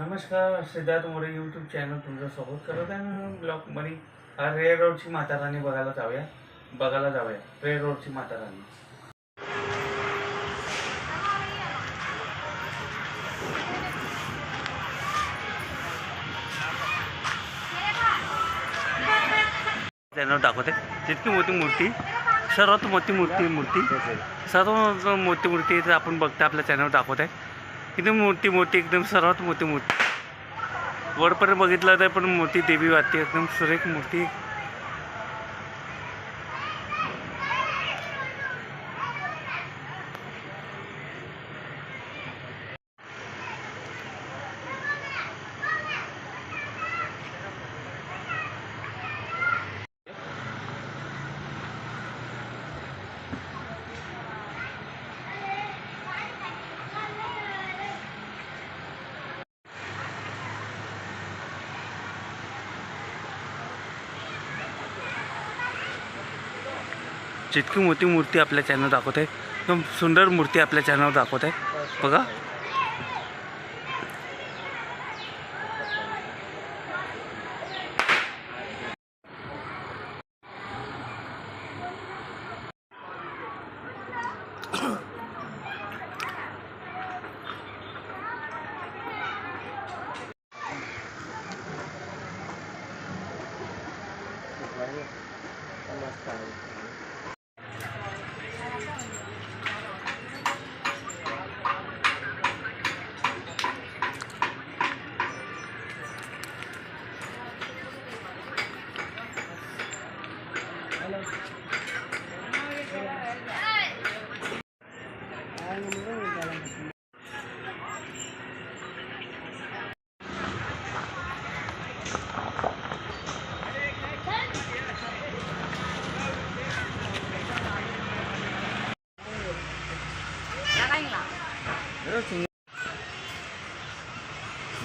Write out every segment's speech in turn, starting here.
नमस्कार Siddharth More YouTube channel तुमचं स्वागत करत आहे. मी ब्लॉगमध्ये हा रे रोडची माता राणी बघायला जाऊया. बघायला जाऊया. रे रोडची माता राणी त्यांना दाखवते. जितकी मोठी मूर्ती सर्वात मोठी मूर्ती मूर्ती सर्व मोठी मूर्ती इथे आपण बघतो आपल्या चॅनलवर दाखवत. आहे एकदम मोठी मोठी एकदम सर्वात मोठी मूर्ती वरपर्यंत बघितलं तर पण मोठी देवी वाटते. एकदम सुरेख मूर्ती. जितकी मोठी मूर्ती आपल्या चॅनल दाखवत आहे एकदम सुंदर मूर्ती आपल्या चॅनल दाखवत आहे. बघा.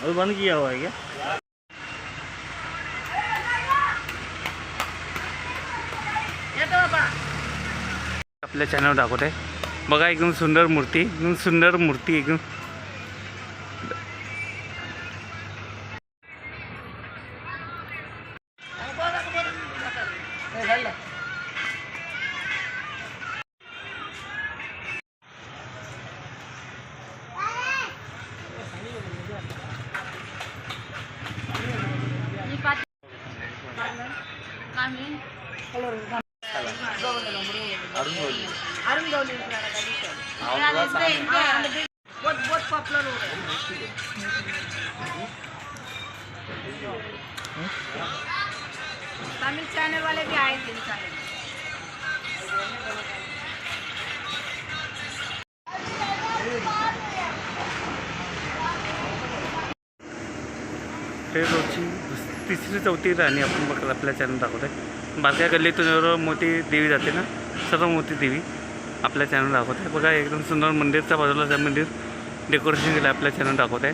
अभी बंद किया हुआ है क्या? आपल्या चॅनलवर दाखवत आहे बघा एकदम सुंदर मूर्ती एकदम सुंदर मूर्ती एकदम. अरुण गवली बहुत बहुत पॉपुलर हो रहा है तमिल चैनल वाले भी आए थे चैनल ते रोजची तिसरी चौथी राणी आपण बघत आपल्या चॅनल दाखवत आहे बारक्या गल्लीतून मोठी देवी जाते ना? सर्व देवी आपल्या चॅनल दाखवत आहे. बघा एकदम सुंदर मंदिरच्या बाजूला त्या मंदिर डेकोरेशन केलं आपल्या चॅनल दाखवत आहे.